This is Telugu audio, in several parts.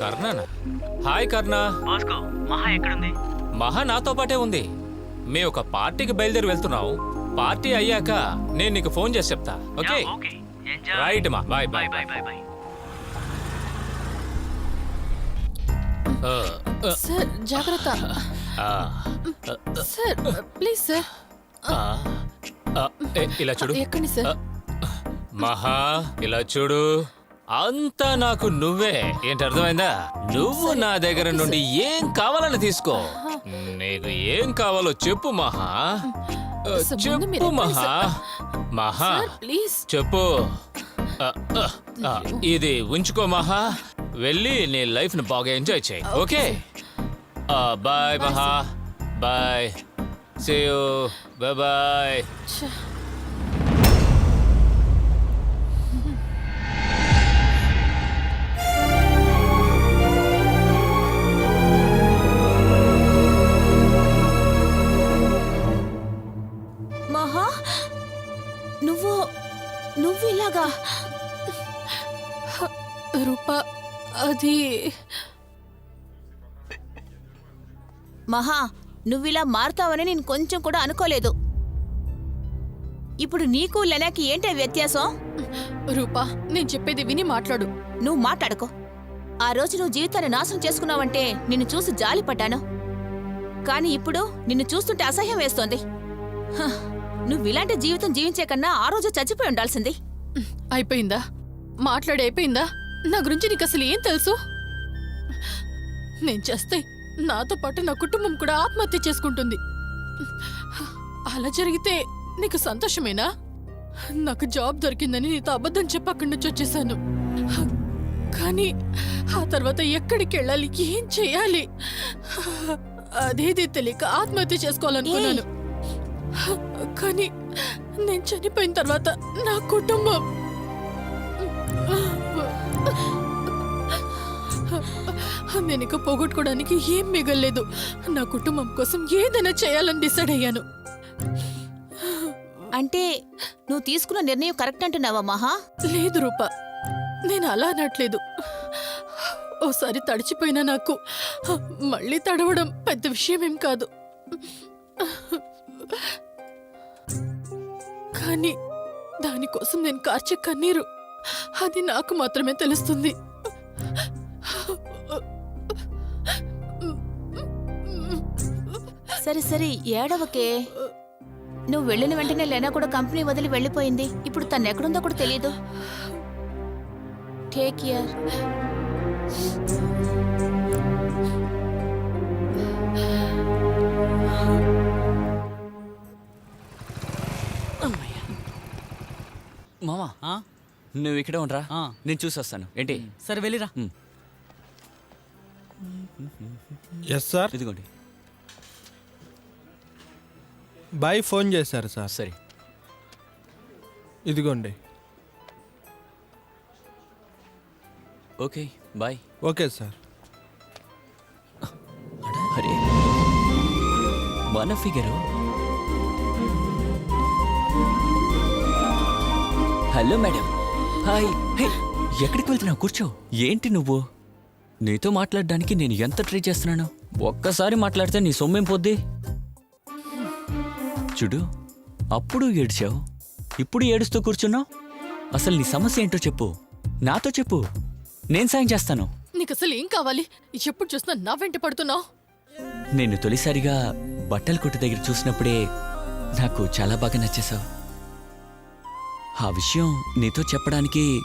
కర్ణనా హాయ్ కర్ణ. బాస్కో మహా ఎక్కడుంది? మహా నాతో పాటే ఉంది. మేము ఒక పార్టీకి బయలుదేరి వెళ్తున్నాం. పార్టీ అయ్యాక నేను నీకు ఫోన్ చేసి చెప్తా. ఓకే? ఓకే. ఎంజాయ్. రైట్ మా. Bye bye. Bye bye bye sir జాగ్రత్త. Sir please sir. ఇలా చూడు. ఎక్కండి సార్. మహా ఇలా చూడు. అంతా నాకు నువ్వే. ఏంటి అర్థమైందా? నువ్వు నా దగ్గర నుండి ఏం కావాలని తీసుకో. నీకు ఏం కావాలో చెప్పు మహా. చెప్పు మహా. మహా. ప్లీజ్. చెప్పు. ఇది ఉంచుకో మహా. వెళ్ళి నీ లైఫ్ని బాగా ఎంజాయ్ చేయి. Okay. Bye Maha. Bye. See bye bye Rupa అది. మహా నువ్విలా మారుతావని నేను కొంచెం కూడా అనుకోలేదు. ఇప్పుడు నీకు లెనాకి ఏంటే వ్యత్యాసం? రూపా నేను చెప్పేది విని మాట్లాడు. నువ్వు మాట్లాడుకో. ఆ రోజు నువ్వు జీవితాన్ని నాశనం చేసుకున్నావంటే నిన్ను చూసి జాలి పడ్డాను. కానీ ఇప్పుడు నిన్ను చూస్తుంటే అసహ్యం వేస్తోంది. హ, నువ్వు ఇలాంటి జీవితం జీవించే కన్నా ఆ రోజు చచ్చిపోయి ఉండాల్సింది. అయిపోయిందా? మాట్లాడి అయిపోయిందా? నా గురించి నీకు అసలు ఏం తెలుసు? నేను చేస్తే నాతో పాటు నా కుటుంబం కూడా ఆత్మహత్య చేసుకుంటుంది. అలా జరిగితే నీకు సంతోషమేనా? నాకు జాబ్ దొరికిందని నీతో అబద్ధం చెప్పకుండా నుంచి వచ్చేసాను కానీ ఆ తర్వాత ఎక్కడికి వెళ్ళాలి? ఏం చేయాలి? అదేది తెలియక ఆత్మహత్య చేసుకోవాలనుకున్నాను. కానీ నేను చనిపోయిన తర్వాత నా కుటుంబం నేను ఇక పోగొట్టుకోవడానికి ఏం మిగల్లేదు. నా కుటుంబం కోసం ఏదైనా చేయాలని డిసైడ్ అయ్యాను. అంటే నువ్వు తీసుకున్న నిర్ణయం కరెక్ట్ అంటున్నావా మహా? లేదు రూప నేను అలా అనట్లేదు. ఓసారి తడిచిపోయినా నాకు మళ్ళీ తడవడం పెద్ద విషయం ఏం కాదు. కానీ దానికోసం నేను కార్చే కన్నీరు అది నాకు మాత్రమే తెలుస్తుంది. సరే సరే ఏడవకే. నువ్వు వెళ్ళిన వెంటనే లేనా కూడా కంపెనీ వదిలి వెళ్ళిపోయింది. ఇప్పుడు తను ఎక్కడుందో కూడా తెలియదు. టేక్ కేర్ మామా? నువ్వు ఇక్కడే ఉండరా. ఆ. నేను చూసి వస్తాను ఏంటి సరే వెళ్ళిరా. ఎస్ సార్ ఇదిగోండి. బాయ్ ఫోన్ చేశారు సార్ సరే. ఇదిగోండి. Okay bye. ఓకే సార్ అరే. మన figure hello madam hi. Hey ఎక్కడికి వెళ్తున్నావు? కూర్చో. ఏంటి నువ్వు? నీతో మాట్లాడడానికి నేను ఎంత ట్రై చేస్తున్నాను? ఒక్కసారి మాట్లాడితే నీ సొమ్మేం పోద్ది? చూడు అప్పుడు ఏడ్చావు. ఇప్పుడు ఏడుస్తూ కూర్చున్నావు. అసలు నీ సమస్య ఏంటో చెప్పు. నాతో చెప్పు. నేను సాయం చేస్తాను. నీకు అసలు ఏం కావాలి? ఎప్పుడు చూసినా నా వెంట పడుతున్నావు? నేను తొలిసారిగా బట్టల కొట్టు దగ్గర చూసినప్పుడే నాకు చాలా బాగా నచ్చేశావు. ఆ విషయం నీతో చెప్పడానికి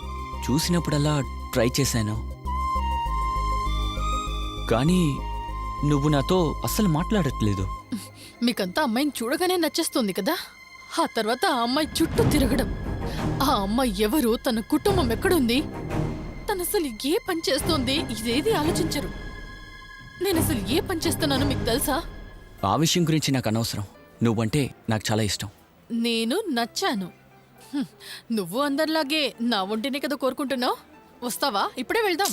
చూసినప్పుడల్లా ట్రై చేశాను. కానీ నువ్వు నాతో అస్సలు మాట్లాడట్లేదు. మీకంతా అమ్మాయిని చూడగానే నచ్చేస్తుంది కదా? ఆ తర్వాత ఆ అమ్మాయి చుట్టూ తిరగడం. ఆ అమ్మాయి ఎవరు? తన కుటుంబం ఎక్కడుంది? తను అసలు ఏ పని చేస్తోంది? ఇదేది ఆలోచించరు. నేను అసలు ఏ పని చేస్తున్నానో మీకు తెలుసా? ఆ విషయం గురించి నాకు అనవసరం. నువ్వంటే నాకు చాలా ఇష్టం. నేను నచ్చాను. నువ్వు అందరిలాగే నా ఒంటినే కదా కోరుకుంటున్నావు? వస్తావా? ఇప్పుడే వెళ్దాం.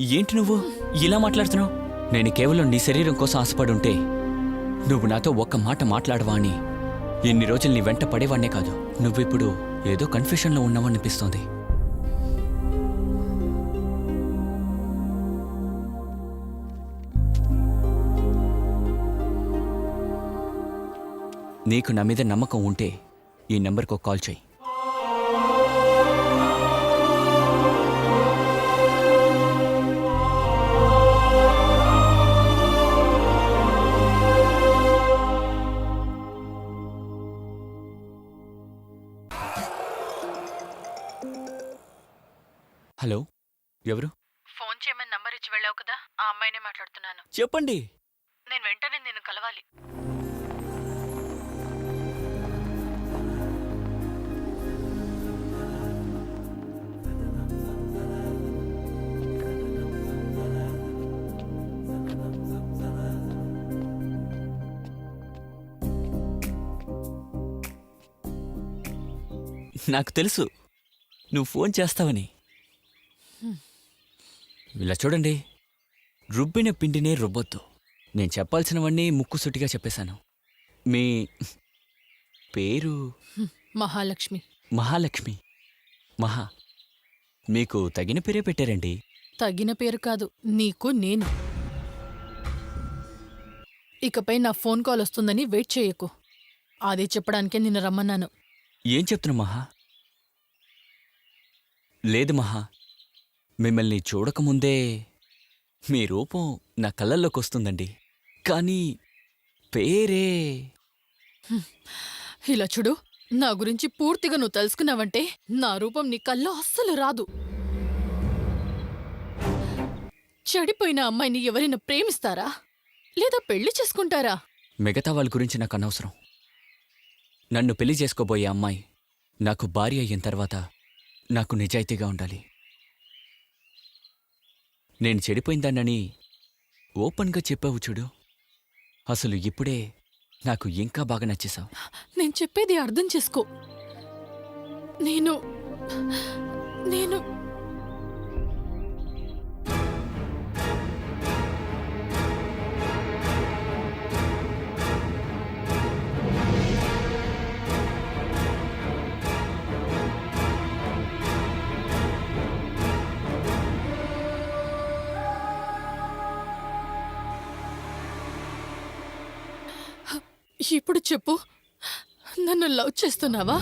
ఏంటి నువ్వు? ఇలా మాట్లాడుతున్నావు? నేను కేవలం నీ శరీరం కోసం ఆశపడి ఉంటే నువ్వు నాతో ఒక్క మాట మాట్లాడవా అని ఎన్ని రోజులు నీ వెంట పడేవాడినే కాదు. నువ్విప్పుడు ఏదో కన్ఫ్యూషన్లో ఉన్నావనిపిస్తోంది. నీకు నా మీద నమ్మకం ఉంటే ఈ నెంబర్కి ఒక కాల్ చేయి. ఎవరు? ఫోన్ చేయమని నంబర్ ఇచ్చి వెళ్ళావు కదా ఆ అమ్మాయినే మాట్లాడుతున్నాను. చెప్పండి. నేను వెంటనే నిన్ను కలవాలి. నాకు తెలుసు. నువ్వు ఫోన్ చేస్తావని. ఇలా చూడండి. రుబ్బిన పిండినే రుబ్బొద్దు. నేను చెప్పాల్సినవన్నీ ముక్కుసూటిగా చెప్పేశాను. మీ పేరు? మహాలక్ష్మి. మహాలక్ష్మి. మహా. మీకు తగిన పేరే పెట్టారండి. తగిన పేరు కాదు నీకు నేను. ఇకపై నా ఫోన్ కాల్ వస్తుందని వెయిట్ చేయకు. అదే చెప్పడానికే నిన్ను రమ్మన్నాను. ఏం చెప్తున్నా మహా? లేదు మహా. మిమ్మల్ని చూడకముందే మీ రూపం నా కళ్ళల్లోకి వస్తుందండి కానీ పేరే ఇలా చూడు నా గురించి పూర్తిగా నువ్వు తెలుసుకున్నావంటే నా రూపం నీ కల్లో అస్సలు రాదు. చెడిపోయిన అమ్మాయిని ఎవరైనా ప్రేమిస్తారా? లేదా పెళ్ళి చేసుకుంటారా? మిగతా వాళ్ళ గురించి నాకు అనవసరం. నన్ను పెళ్ళి చేసుకోబోయే అమ్మాయి నాకు భార్య అయిన తర్వాత నాకు నిజాయితీగా ఉండాలి. నేను చెడిపోయిందానని ఓపెన్గా చెప్పావు చూడు. అసలు ఇప్పుడే నాకు ఇంకా బాగా నచ్చేశావు. నేను చెప్పేది అర్థం చేసుకో. నేను నేను ఇప్పుడు చెప్పు. నన్ను లవ్ చేస్తున్నావా?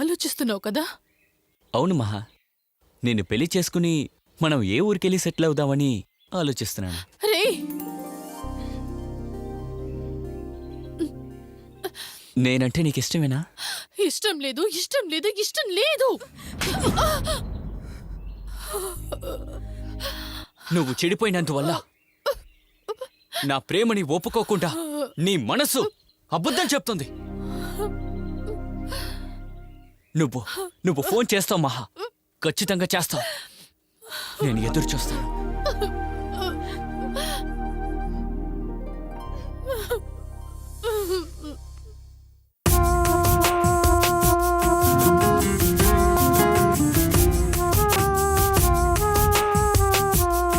ఆలోచిస్తున్నావు కదా? అవును మహా. నేను పెళ్ళి చేసుకుని మనం ఏ ఊరికెళ్ళి సెటిల్ అవుదామని ఆలోచిస్తున్నాను. రే నేనంటే నీకు ఇష్టమేనా ఇష్టం లేదు ఇష్టం లేదు ఇష్టం లేదు! నువ్వు చెడిపోయినందువల్ల నా ప్రేమని ఒప్పుకోకుండా నీ మనసు అబద్ధం చెప్తుంది. నువ్వు నువ్వు ఫోన్ చేస్తావు మహా. ఖచ్చితంగా చేస్తావు. నేను ఎదురు చూస్తాను.